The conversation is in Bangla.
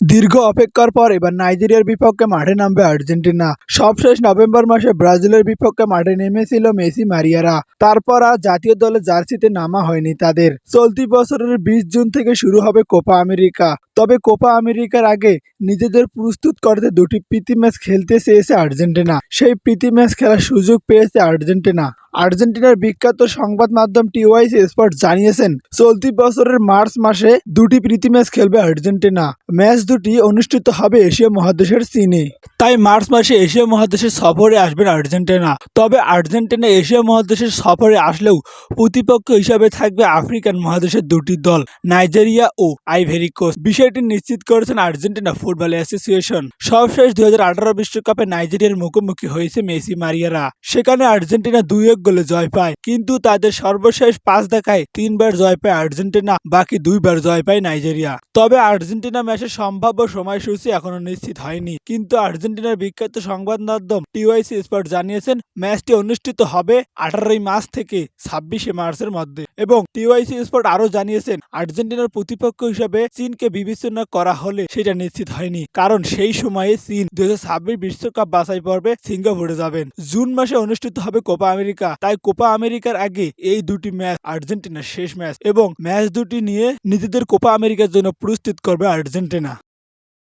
দীর্ঘ অপেক্ষার পর এবার নাইজেরিয়ার বিপক্ষে মাঠে নামবে আর্জেন্টিনা। সবশেষ নভেম্বর মাসে ব্রাজিলের বিপক্ষে মাঠে নেমেছিল মেসি মারিয়ারা। তারপর আর জাতীয় দলের জার্সিতে নামা হয়নি তাদের। চলতি বছরের বিশ জুন থেকে শুরু হবে কোপা আমেরিকা। তবে কোপা আমেরিকার আগে নিজেদের প্রস্তুত করতে দুটি প্রীতি ম্যাচ খেলতে চেয়েছে আর্জেন্টিনা। সেই প্রীতি ম্যাচ খেলার সুযোগ পেয়েছে আর্জেন্টিনা। আর্জেন্টিনার বিখ্যাত সংবাদ মাধ্যম টিওয়াইসি স্পট জানিয়েছেন, চলতি বছরের মার্চ মাসে দুটি প্রীতি ম্যাচ খেলবে আর্জেন্টিনা। ম্যাচ দুটি অনুষ্ঠিত হবে এশিয়া মহাদেশের চীনে তাই মার্চ মাসে এশিয়া মহাদেশের সফরে আসবেন আর্জেন্টিনা। তবে আর্জেন্টিনা এশিয়া মহাদেশের সফরে আসলেও প্রতিপক্ষ হিসাবে থাকবে আফ্রিকান মহাদেশের দুটি দল, নাইজেরিয়া ও আইভেরি কোস্ট। বিষয়টি নিশ্চিত করেছেন আর্জেন্টিনা ফুটবল অ্যাসোসিয়েশন। সবশেষ দুই বিশ্বকাপে নাইজেরিয়ার মুখোমুখি হয়েছে মেসি মারিয়ারা। সেখানে আর্জেন্টিনা দুই এক গোলে জয় পায়, কিন্তু তাদের সর্বশেষ পাঁচ দেখায় তিনবার জয় পায় আর্জেন্টিনা, বাকি দুইবার জয় পায় নাইজেরিয়া। তবে আর্জেন্টিনা ম্যাচের সম্ভাব্য সময়সূচি এখনও নিশ্চিত হয়নি, কিন্তু আর্জেন্টিনার বিখ্যাত সংবাদ মাধ্যম টিওয়াইসি স্পোর্ট জানিয়েছেন, ম্যাচটি অনুষ্ঠিত হবে আঠারোই মার্চ থেকে ছাব্বিশে মার্চের মধ্যে। এবং টিওয়াইসি স্পোর্ট আরও জানিয়েছেন, আর্জেন্টিনার প্রতিপক্ষ হিসাবে চীনকে বিবেচনা করা হলে সেটা নিশ্চিত হয়নি। কারণ সেই সময়ে চীন দুই বিশ্বকাপ বাছাই পর্বে সিঙ্গাপুরে যাবেন। জুন মাসে অনুষ্ঠিত হবে কোপা আমেরিকা। তাই কোপা আমেরিকার আগে এই দুটি ম্যাচ আর্জেন্টিনার শেষ ম্যাচ এবং ম্যাচ দুটি নিয়ে নিজেদের কোপা আমেরিকার জন্য প্রস্তুত করবে আর্জেন্টিনা।